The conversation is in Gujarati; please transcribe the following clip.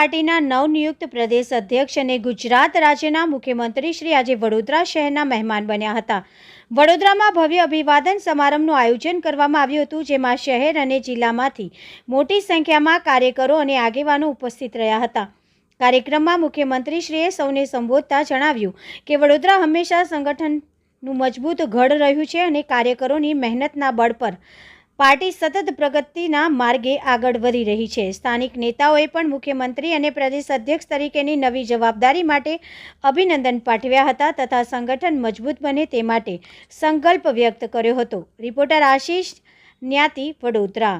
પાર્ટીના નવનિયુક્ત પ્રદેશ અધ્યક્ષ અને ગુજરાત રાજ્યના મુખ્યમંત્રી શ્રી આજે વડોદરા શહેરના મહેમાન બન્યા હતા. વડોદરામાં ભવ્ય અભિવાદન સમારંભનું આયોજન કરવામાં આવ્યું હતું, જેમાં શહેર અને જિલ્લામાંથી મોટી સંખ્યામાં કાર્યકરો અને આગેવાનો ઉપસ્થિત રહ્યા હતા. કાર્યક્રમમાં મુખ્યમંત્રીશ્રીએ સૌને સંબોધતા જણાવ્યું કે, વડોદરા હંમેશા સંગઠનનું મજબૂત ગઢ રહ્યું છે અને કાર્યકરોની મહેનતના બળ પર પાર્ટી સતત પ્રગતિના માર્ગે આગળ વધી રહી છે. સ્થાનિક નેતાઓએ પણ મુખ્યમંત્રી અને પ્રદેશ અધ્યક્ષ તરીકેની નવી જવાબદારી માટે અભિનંદન પાઠવ્યા હતા તથા સંગઠન મજબૂત બને તે માટે સંકલ્પ વ્યક્ત કર્યો હતો. રિપોર્ટર આશીષ જ્ઞાતિ વડોદરા.